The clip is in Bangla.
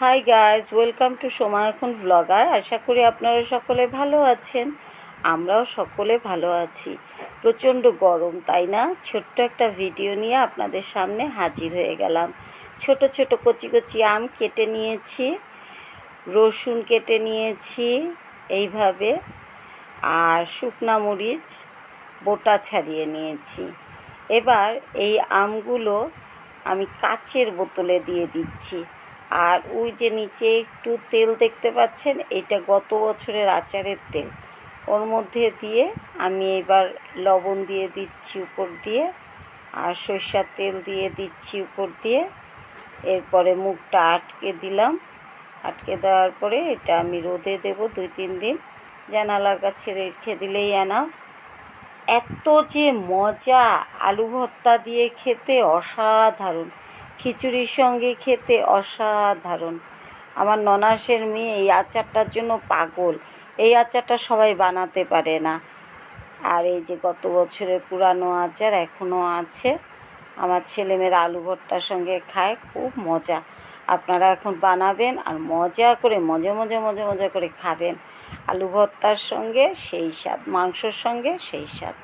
হাই গাইজ ওয়েলকাম টু সময় এখন ব্লগার আশা করি আপনারা সকলে ভালো আছেন। আমরাও সকলে ভালো আছি। প্রচণ্ড গরম, তাই না? ছোট্ট একটা ভিডিও নিয়ে আপনাদের সামনে হাজির হয়ে গেলাম। ছোট ছোট কচি কচি আম কেটে নিয়েছি, রসুন কেটে নিয়েছি এইভাবে, আর শুকনা মরিচ, বোটা ছাড়িয়ে নিয়েছি। এবার এই আমগুলো আমি কাচের বোতলে দিয়ে দিচ্ছি। আর ওই যে নিচে একটু তেল দেখতে পাচ্ছেন, এটা গত বছরের আচারের তেল। ওর মধ্যে দিয়ে আমি এবার লবণ দিয়ে দিচ্ছি উপর দিয়ে, আর সর্ষার তেল দিয়ে দিচ্ছি উপর দিয়ে। এরপরে মুখটা আটকে দিলাম। আটকে দেওয়ার পরে এটা আমি রোদে দেব দুই তিন দিন। জানালার কাছে রেখে দিলেই এনাফ এত যে মজা আলু ভর্তা দিয়ে খেতে অসাধারণ। খিচুড়ির সঙ্গে খেতে অসাধারণ। আমার ননাসের মেয়ে এই আচারটার জন্য পাগল। এই আচারটা সবাই বানাতে পারে না। আর এই যে গত বছরের পুরানো আচার এখনও আছে। আমার ছেলেমেয়েরা আলু ভর্তার সঙ্গে খায়, খুব মজা। আপনারা এখন বানাবেন আর মজা করে, মজা মজা মজা মজা করে খাবেন। আলু ভর্তার সঙ্গে সেই স্বাদ, মাংসর সঙ্গে সেই স্বাদ।